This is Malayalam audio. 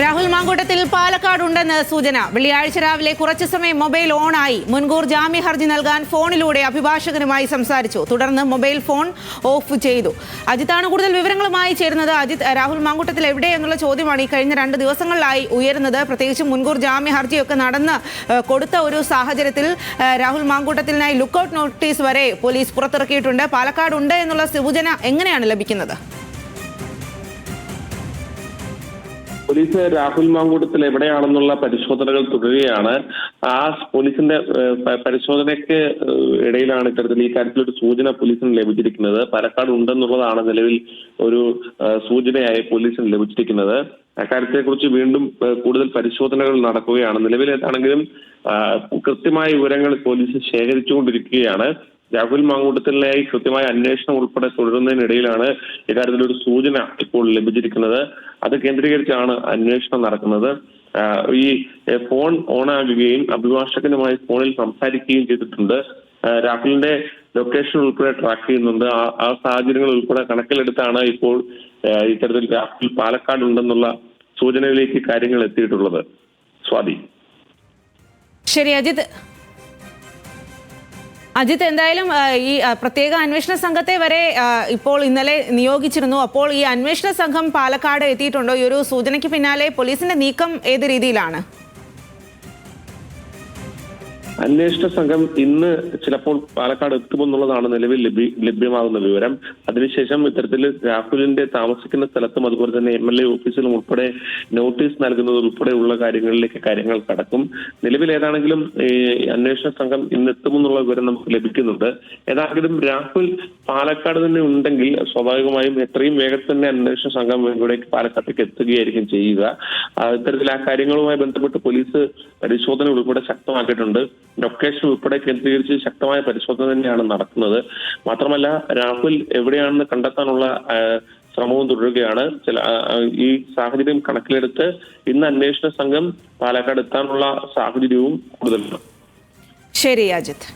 രാഹുൽ മാങ്കൂട്ടത്തിൽ പാലക്കാട് ഉണ്ടെന്ന് സൂചന. വെള്ളിയാഴ്ച രാവിലെ കുറച്ചു സമയം മൊബൈൽ ഓണായി. മുൻകൂർ ജാമ്യ ഹർജി നൽകാൻ ഫോണിലൂടെ അഭിഭാഷകനുമായി സംസാരിച്ചു. തുടർന്ന് മൊബൈൽ ഫോൺ ഓഫ് ചെയ്തു. അജിത്താണ് കൂടുതൽ വിവരങ്ങളുമായി ചേരുന്നത്. അജിത് രാഹുൽ മാങ്കൂട്ടത്തിൽ എവിടെ എന്നുള്ള ചോദ്യമാണ് ഈ കഴിഞ്ഞ രണ്ട് ദിവസങ്ങളിലായി ഉയരുന്നത്. പ്രത്യേകിച്ചും മുൻകൂർ ജാമ്യ ഹർജിയൊക്കെ നടന്ന് കൊടുത്ത ഒരു സാഹചര്യത്തിൽ രാഹുൽ മാങ്കൂട്ടത്തിനായി ലുക്കൌട്ട് നോട്ടീസ് വരെ പോലീസ് പുറത്തിറക്കിയിട്ടുണ്ട്. പാലക്കാട് ഉണ്ട് എന്നുള്ള സൂചന എങ്ങനെയാണ് ലഭിക്കുന്നത്? പോലീസ് രാഹുൽ മാങ്കൂട്ടത്തിൽ എവിടെയാണെന്നുള്ള പരിശോധനകൾ തുടരുകയാണ്. ആ പോലീസിന്റെ പരിശോധനയ്ക്ക് ഇടയിലാണ് ഇത്തരത്തിൽ ഈ കാര്യത്തിൽ ഒരു സൂചന പോലീസിന് ലഭിച്ചിരിക്കുന്നത്. പാലക്കാട് ഉണ്ടെന്നുള്ളതാണ് നിലവിൽ ഒരു സൂചനയായി പോലീസിന് ലഭിച്ചിരിക്കുന്നത്. അക്കാര്യത്തെക്കുറിച്ച് വീണ്ടും കൂടുതൽ പരിശോധനകൾ നടക്കുകയാണ്. നിലവിൽ ആണെങ്കിലും കൃത്യമായ വിവരങ്ങൾ പോലീസ് ശേഖരിച്ചുകൊണ്ടിരിക്കുകയാണ്. രാഹുൽ മാങ്കൂട്ടത്തിലായി കൃത്യമായ അന്വേഷണം ഉൾപ്പെടെ തുടരുന്നതിനിടയിലാണ് ഇക്കാര്യത്തിൽ ഒരു സൂചന ഇപ്പോൾ ലഭിച്ചിരിക്കുന്നത്. അത് കേന്ദ്രീകരിച്ചാണ് അന്വേഷണം നടക്കുന്നത്. ഈ ഫോൺ ഓണാകുകയും അഭിഭാഷകനുമായി ഫോണിൽ സംസാരിക്കുകയും ചെയ്തിട്ടുണ്ട്. രാഹുലിന്റെ ലൊക്കേഷൻ ഉൾപ്പെടെ ട്രാക്ക് ചെയ്യുന്നുണ്ട്. ആ സാഹചര്യങ്ങൾ ഉൾപ്പെടെ കണക്കിലെടുത്താണ് ഇപ്പോൾ ഇത്തരത്തിൽ രാഹുൽ പാലക്കാട് ഉണ്ടെന്നുള്ള സൂചനയിലേക്ക് കാര്യങ്ങൾ എത്തിയിട്ടുള്ളത്. സ്വാതി. ശരി അജിത്. അജിത് എന്തായാലും ഈ പ്രത്യേക അന്വേഷണ സംഘത്തെ വരെ ഇപ്പോൾ ഇന്നലെ നിയോഗിച്ചിരുന്നു. അപ്പോൾ ഈ അന്വേഷണ സംഘം പാലക്കാട് എത്തിയിട്ടുണ്ടോ? ഈ ഒരു സൂചനയ്ക്ക് പിന്നാലെ പോലീസിന്റെ നീക്കം ഏത് രീതിയിലാണ്? അന്വേഷണ സംഘം ഇന്ന് ചിലപ്പോൾ പാലക്കാട് എത്തുമെന്നുള്ളതാണ് നിലവിൽ ലഭ്യമാകുന്ന വിവരം. അതിനുശേഷം ഇത്തരത്തിൽ രാഹുലിന്റെ താമസിക്കുന്ന സ്ഥലത്തും അതുപോലെ തന്നെ എം എൽ എ ഓഫീസിലും ഉൾപ്പെടെ നോട്ടീസ് നൽകുന്നത് ഉൾപ്പെടെയുള്ള കാര്യങ്ങളിലേക്ക് കാര്യങ്ങൾ കടക്കും. നിലവിൽ ഏതാണെങ്കിലും അന്വേഷണ സംഘം ഇന്ന് എത്തുമെന്നുള്ള വിവരം നമുക്ക് ലഭിക്കുന്നുണ്ട്. ഏതാണെങ്കിലും രാഹുൽ പാലക്കാട് തന്നെ ഉണ്ടെങ്കിൽ സ്വാഭാവികമായും എത്രയും വേഗത്തിൽ തന്നെ അന്വേഷണ സംഘം ഇവിടേക്ക് പാലക്കാട്ടേക്ക് എത്തുകയായിരിക്കും ചെയ്യുക. ഇത്തരത്തിൽ ആ കാര്യങ്ങളുമായി ബന്ധപ്പെട്ട് പോലീസ് പരിശോധന ഉൾപ്പെടെ ശക്തമാക്കിയിട്ടുണ്ട്. ലൊക്കേഷൻ ഉൾപ്പെടെ കേന്ദ്രീകരിച്ച് ശക്തമായ പരിശോധന തന്നെയാണ് നടക്കുന്നത് മാത്രമല്ല രാഹുൽ എവിടെയാണെന്ന് കണ്ടെത്താനുള്ള ശ്രമവും തുടരുകയാണ്. ചില ഈ സാഹചര്യം കണക്കിലെടുത്ത് ഇന്ന് അന്വേഷണ സംഘം പാലക്കാട് എത്താനുള്ള സാഹചര്യവും കൂടുതലുണ്ട്. ശരി അജിത്.